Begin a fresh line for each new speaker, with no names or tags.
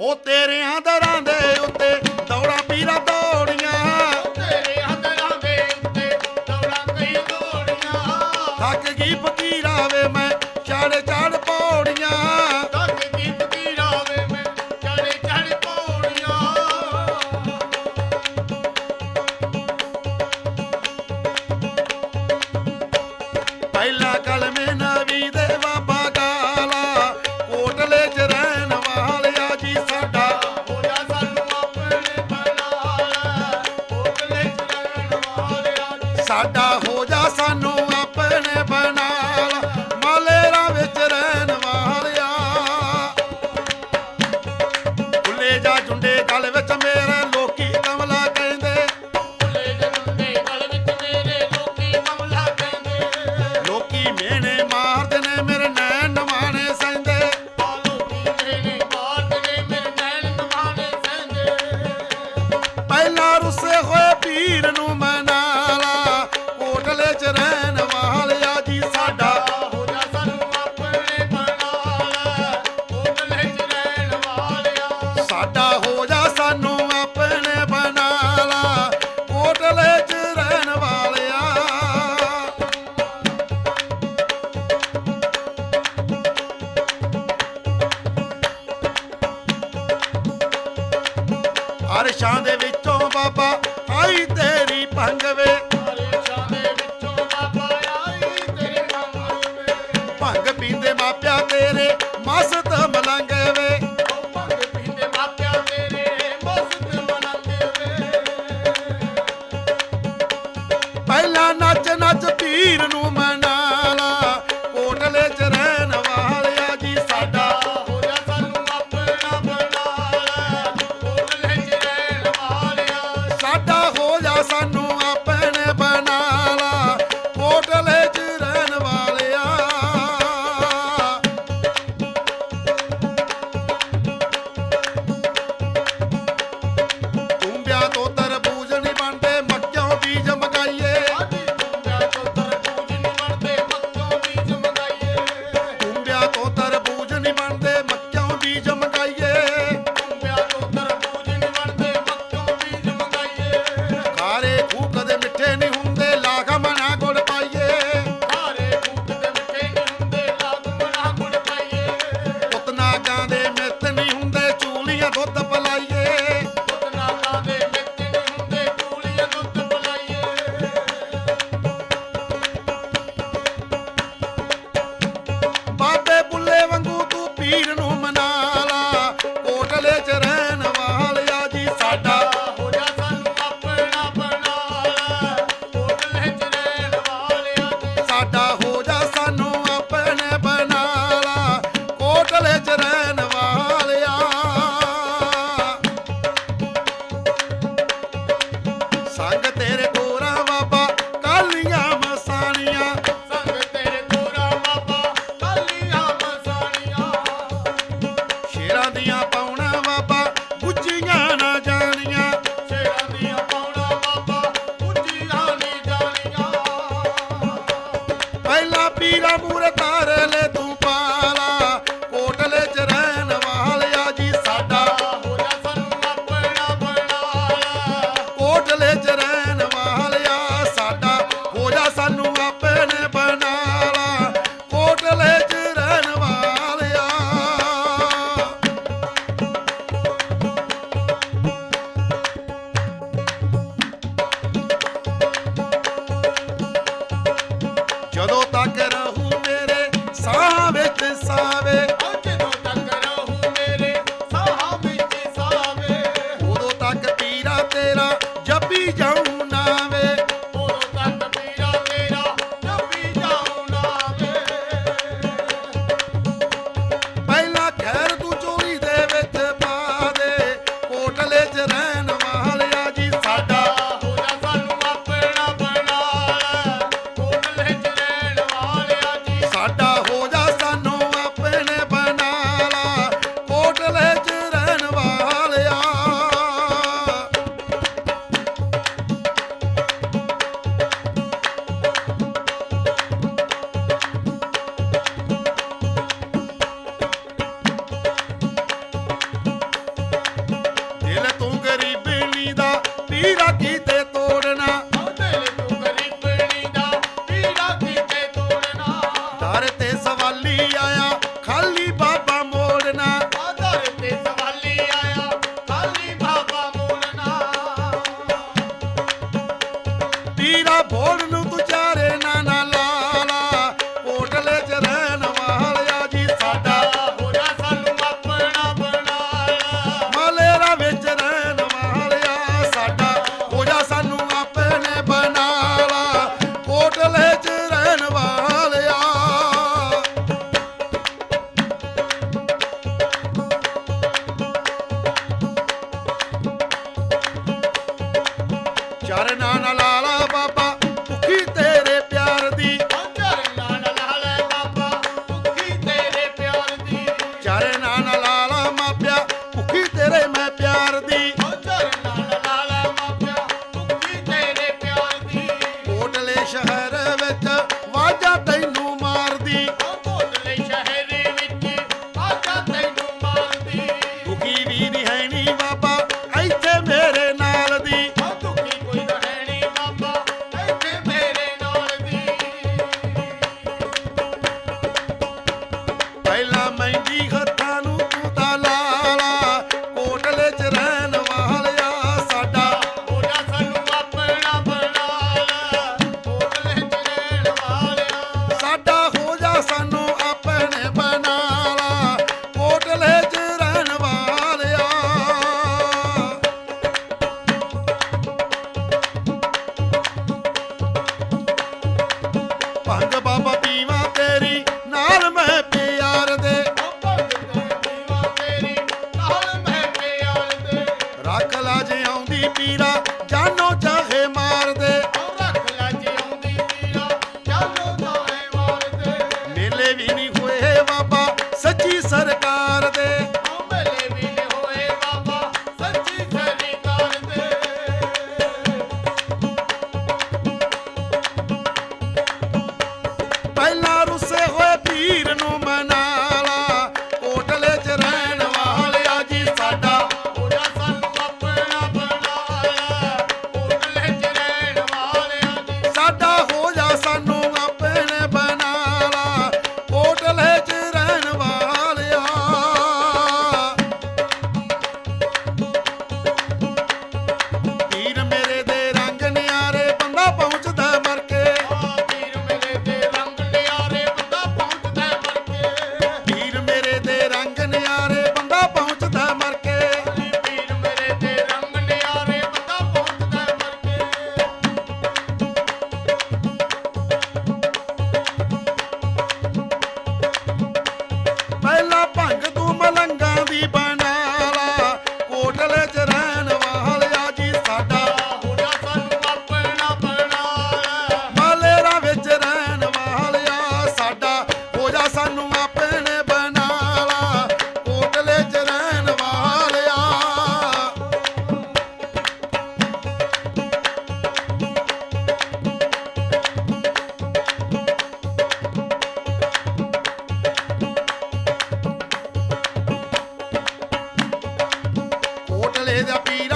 ਹੋ ਤੇਰੇ ਆਂਦਰਾਂ ਦੇ ਉੱਤੇ ਦੌੜਾ ਪੀਰਾ ਦੌੜੀਆਂ।
ਤੇਰੇ ਆਂਦਰਾਂ ਦੇ ਉੱਤੇ ਦੌੜਾ ਪੀਰਾ ਦੌੜੀਆਂ।
ਥੱਕ ਗਈ ਫਕੀਰਾ ਵੇ ਸਾਡਾ
ਹੋ ਜਾ ਸਾਨੂੰ ਆਪਣੇ ਬਣਾ
ਮਾਲੇਰਾ ਵਿੱਚ ਰਹਿਣ ਵਾਲਿਆ। ਭੁੱਲੇ ਜਾ ਜੁੰਡੇ ਗਲ ਵਿੱਚ ਮੇਰੇ ਲੋਕੀ ਕਮਲਾ ਕਹਿੰਦੇ।
ਭੁੱਲੇ ਜਾ ਜੁੰਡੇ ਗਲ ਵਿੱਚ ਮੇਰੇ ਲੋਕੀ ਕਮਲਾ ਕਹਿੰਦੇ।
ਲੋਕੀ ਮਿਹਣੇ ਹਰ ਸ਼ਾਂ ਦੇ ਵਿੱਚੋਂ ਬਾਬਾ ਆਈ ਤੇਰੀ ਭੰਗ ਵੇ।
Mira, pura ಚರಣ
ਦਰ ਤੇ ਸਵਾਲੀ ਆਇਆ Japan. the beat